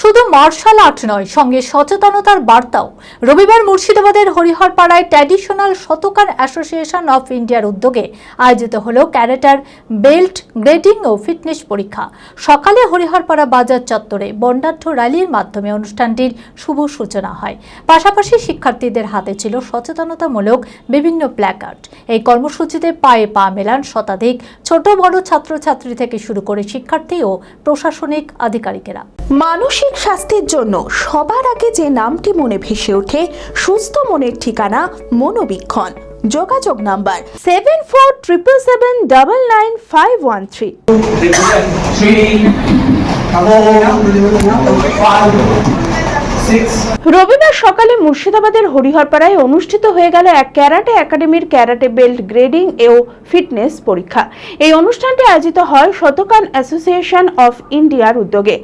শুধু martial art নয়, সঙ্গে সচেতনতার বার্তাও। রবিবার মুর্শিদাবাদের হরিহরপাড়ায় ট্র্যাডিশনাল শতকার অ্যাসোসিয়েশন অফ ইন্ডিয়ার উদ্যোগে আয়োজিত হল ক্যারেটার বেল্ট গ্রেডিং ও ফিটনেস পরীক্ষা। সকালে হরিহরপাড়া বাজার চত্বরে বর্ণাঢ্য র্যালির মাধ্যমে অনুষ্ঠানটির শুভ সূচনা হয়। পাশাপাশি শিক্ষার্থীদের হাতে ছিল সচেতনতামূলক বিভিন্ন প্ল্যাকার্ড এই কর্মসূচিতে পায়ে পা মেলান শতাধিক ছোট বড় ছাত্রছাত্রী থেকে শুরু করে শিক্ষার্থী ও প্রশাসনিক আধিকারিকেরা। মানসিক স্বাস্থ্যের জন্য সবার আগে যে নামটি মনে ভেসে ওঠে, সুস্থ মনের ঠিকানা মনোবীক্ষণ। যোগাযোগ number seven four triple seven double nine five one three রবিবার সকালে মুর্শিদাবাদের হরিহরপাড়ায় অনুষ্ঠিত হয়ে গেল এক ক্যারাটে একাডেমির ক্যারাটে বেল্ট গ্রেডিং ও ফিটনেস পরীক্ষা। এই অনুষ্ঠানটি আয়োজিত হয় শতকান অ্যাসোসিয়েশন অফ ইন্ডিয়ার উদ্যোগে।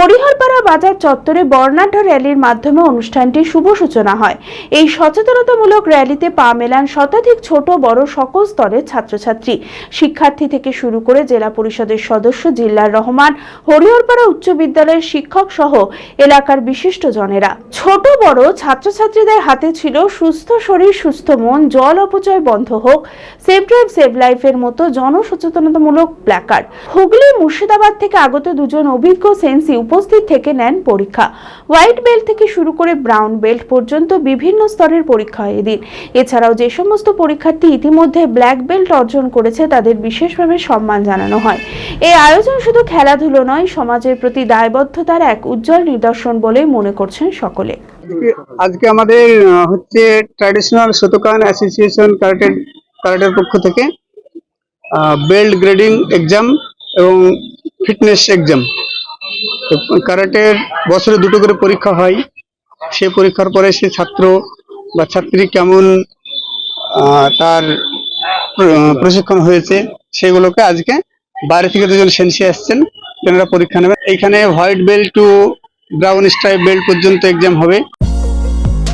হরিহরপাড়া বাজার চত্বরে বর্ণাঢ্য র্যালির মাধ্যমে অনুষ্ঠানটি শুভ সূচনা হয়। এই সচেতনতামূলক র্যালিতে পা মেলান শতাধিক ছোট, বড় সকল স্তরের ছাত্রছাত্রী। শিক্ষার্থী থেকে শুরু করে জেলা পরিষদের সদস্য, জিল্লার রহমান, হরিহরপাড়া উচ্চ বিদ্যালয়ের শিক্ষক সহ এলাকার বিশিষ্ট জনেরা। ছোট, বড় ছাত্রছাত্রীদের হাতে ছিল সুস্থ শরীর, সুস্থ মন, জল অপচয় বন্ধ হোক, সেভ ড্রাইভ, সেভ লাইফের মতো জনসচেতনতামূলক প্ল্যাকার্ড। হুগলি মুর্শিদাবাদ থেকে আগত দুজন অভিজ্ঞ সেন্সি উপস্থিত থেকে নেন পরীক্ষা। হোয়াইট বেল্ট থেকে শুরু করে ব্রাউন বেল্ট পর্যন্ত বিভিন্ন স্তরের পরীক্ষা হয় এদিন এছাড়াও যে সমস্ত পরীক্ষার্থী ইতিমধ্যে ব্ল্যাক বেল্ট অর্জন করেছে, তাদের বিশেষভাবে সম্মান জানানো হয়। এই আয়োজন শুধু খেলাধুলো নয়, সমাজের প্রতি দায়বদ্ধতার এক উজ্জ্বল নিদর্শন বলেই মনে করছেন সকলে। আজকে- আমাদের হচ্ছে ট্র্যাডিশনাল শতকান অ্যাসোসিয়েশন কারাটের কারাটের পক্ষ থেকে বেল্ট গ্রেডিং এক্সাম এবং ফিটনেস এক্সাম কারাটের বছরে দুটো করে পরীক্ষা হয়। সে পরীক্ষার পরে সে ছাত্র বা ছাত্রী কেমন তার প্রশিক্ষণ হয়েছে, সেগুলোকে আজকে বাইরে থেকে দুজন সেন্সি আসছেন, তেনারা পরীক্ষা নেবেন। এইখানে white belt to brown stripe belt পর্যন্ত এক্সাম হবে।